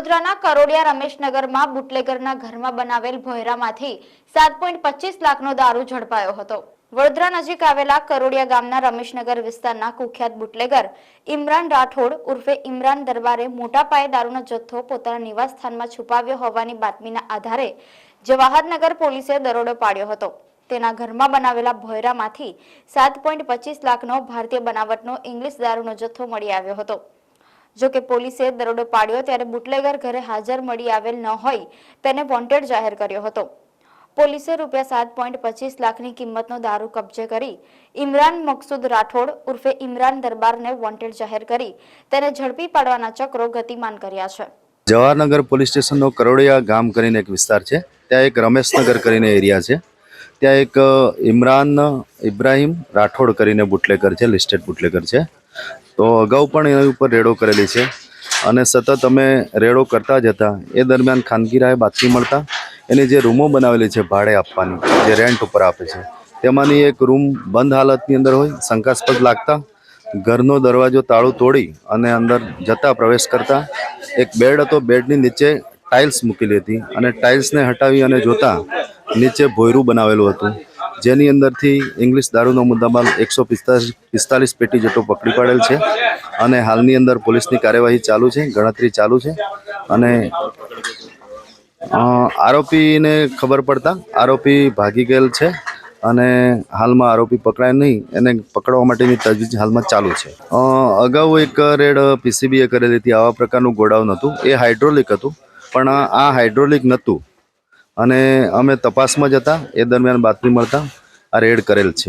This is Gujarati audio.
વડોદરાના કરોડિયા રમેશનગરમાં બુટલેગરના ઘરમાં બનાવેલ ભોયરામાંથી સાત પોઈન્ટ પચીસ લાખનો દારૂ ઝડપાયો હતો. વડોદરા નજીક આવેલા કરોડિયા ગામના રમેશનગર વિસ્તારના કુખ્યાત બુટલેગર ઇમરાન રાઠોડ ઉર્ફે ઇમરાન દરબારે મોટા પાયે દારૂનો જથ્થો પોતાના નિવાસસ્થાનમાં છુપાવ્યો હોવાની બાતમીના આધારે જવાહરનગર પોલીસે દરોડો પાડ્યો હતો. તેના ઘરમાં બનાવેલા ભોયરામાંથી સાત પોઈન્ટ પચીસ લાખનો ભારતીય બનાવટનો ઇંગ્લિશ દારૂનો જથ્થો મળી આવ્યો હતો. જો કે પોલીસે દરોડો પાડ્યો ત્યારે બુટલેગર ઘરે હાજર મળી આવેલ ન હોય તેને વોન્ટેડ જાહેર કર્યો હતો. પોલીસે રૂપિયા સાત પોઈન્ટ પચીસ લાખની કિંમતનો દારૂ કબજે કરી ઇમરાન મકસૂદ રાઠોડ ઉર્ફે ઇમરાન દરબારને વોન્ટેડ જાહેર કરી તેને ઝડપી પાડવાના ચક્રો ગતિમાન કર્યા છે. જવાહરનગર પોલીસ સ્ટેશનનો કરોડિયા ગામ કરીને એક વિસ્તાર છે. ત્યાં એક રમેશનગર કરીને એરિયા છે. ત્યાં એક ઇમરાન, ઇબ્રાહીમ રાઠોડ કરીને બુટલેકર છે, લિસ્ટેડ બુટલેકર છે. તો અગાઉ પણ એની ઉપર રેડો કરેલી છે. અને સતત અમે રેડો કરતા જ હતા. એ દરમિયાન ખાનગી રાહે બાતમી મળતા એની જે રૂમો બનાવેલી છે ભાડે આપવાની, જે રેન્ટ ઉપર આપે છે, તેમાંની એક રૂમ બંધ હાલતની અંદર હોય, શંકાસ્પદ લાગતા ઘરનો દરવાજો તાળું તોડી અને અંદર જતા પ્રવેશ કરતા એક બેડ હતો બેડની નીચે ટાઇલ્સ મૂકેલી હતી અને ટાઇલ્સને હટાવી અને જોતા નીચે ભોયરું બનાવેલું હતું. જેની અંદરથી ઇંગ્લિશ દારૂનો મુદ્દામાલ એકસો પિસ્તાલીસ પેટી જેટલો પકડી પાડેલ છે અને હાલની અંદર પોલીસની કાર્યવાહી ચાલુ છે, ગણતરી ચાલુ છે અને આરોપીને ખબર પડતા આરોપી ભાગી ગયેલ છે અને હાલમાં આરોપી પકડાય નહીં, એને પકડવા માટેની તજવીજ હાલમાં ચાલુ છે. અગાઉ એક રેડ પીસીબીએ કરેલી હતી, આવા પ્રકારનું ગોડાઉન હતું. એ હાઇડ્રોલિક હતું, પણ આ હાઇડ્રોલિક નહોતું. અને અમે તપાસમાં જ હતા. એ દરમિયાન બાતમી મળતા આ રેડ કરેલ છે.